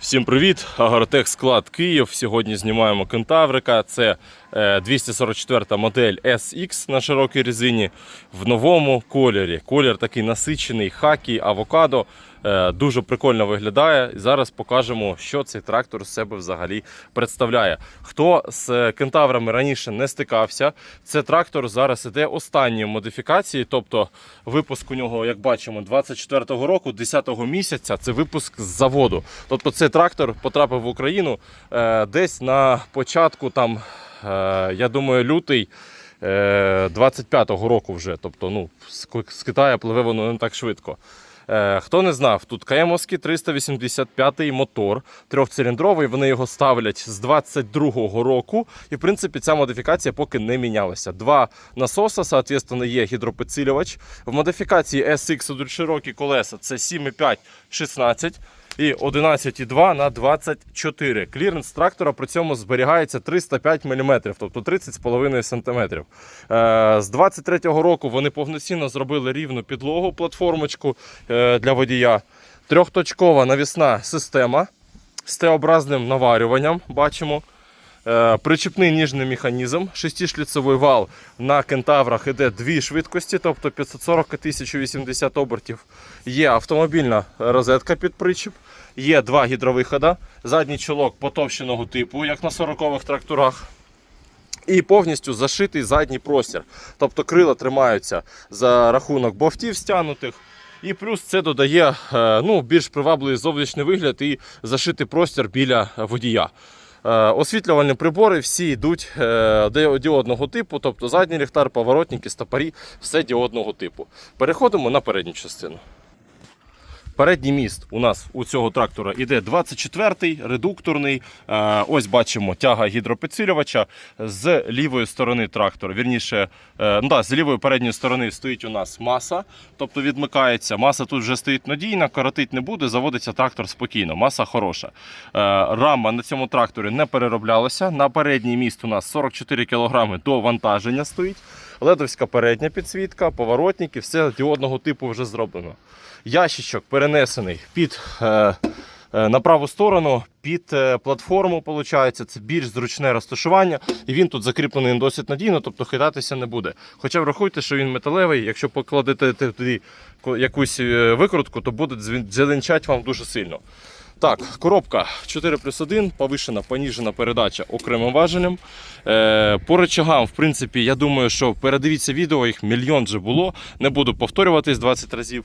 Всім привіт! Агротех склад Київ. Сьогодні знімаємо кентаврика. Це 244 модель SX на широкій резині в новому кольорі. Колір такий насичений, хакі, авокадо. Е, Дуже прикольно виглядає. Зараз покажемо, що цей трактор з себе взагалі представляє. Хто з кентаврами раніше не стикався, це трактор зараз іде останньої модифікації, тобто випуск у нього, як бачимо, 24-го року, 10-го місяця. Це випуск з заводу. Тобто цей трактор потрапив в Україну е, десь на початку, там, е, я думаю, лютий. е, 25-го року вже, тобто ну, з Ки- Китаю пливе воно не так швидко. Е, Хто не знав, тут КМовський 385 мотор, трьохциліндровий. Вони його ставлять з 22-го року. І в принципі ця модифікація поки не мінялася. Два насоса, соответственно, є гідропідсилювач. В модифікації SX широкі колеса це 7,5 16 і 11,2 на 24. Кліренс трактора при цьому зберігається 305 мм, тобто 30,5 см. Е, З 23-го року вони повноцінно зробили рівну підлогу, платформочку е, для водія. Трьохточкова навісна система з Т-образним наварюванням. Бачимо. Е, Причіпний ніжний механізм, шестишліцевий вал на кентаврах іде дві швидкості, тобто 540 і 1080 обертів. Є автомобільна розетка під причіп, є два гідровихода, задній чолок потовщеного типу, як на 40-х тракторах. І повністю зашитий задній простір. Тобто крила тримаються за рахунок бовтів стягнутих. І плюс це додає е, ну, більш привабливий зовнішній вигляд і зашитий простір біля водія. Е, Освітлювальні прибори всі йдуть е, діодного типу, тобто задній ліхтар, поворотники, стопорі, все діодного типу. Переходимо на передню частину. Передній міст у нас у цього трактора іде 24-й, редукторний. Е, Ось бачимо тяга гідропідсилювача. З лівої сторони трактора, вірніше, е, ну да, з лівої передньої сторони стоїть у нас маса, тобто відмикається. Маса тут вже стоїть надійна, коротить не буде, заводиться трактор спокійно, маса хороша. Е, Рама на цьому тракторі не перероблялася. На передній міст у нас 44 кг до вантаження стоїть. Ледовська передня підсвітка, поворотники, все діодного типу вже зроблено. Ящичок перенесений під е, е, на праву сторону, під е, платформу, виходить, це більш зручне розташування, і він тут закріплений досить надійно, тобто хитатися не буде. Хоча врахуйте, що він металевий, якщо покладете туди якусь викрутку, то буде дзеленчать вам дуже сильно. Так, коробка 4 плюс 1, повишена, поніжена передача окремим важелем. Е, по речагам, в принципі, я думаю, що передивіться відео, їх мільйон вже було. Не буду повторюватись 20 разів.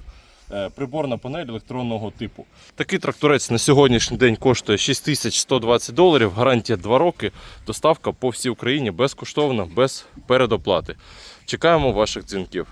Е, приборна панель електронного типу. Такий тракторець на сьогоднішній день коштує 6120 доларів, гарантія 2 роки, доставка по всій Україні безкоштовна, без передоплати. Чекаємо ваших дзвінків.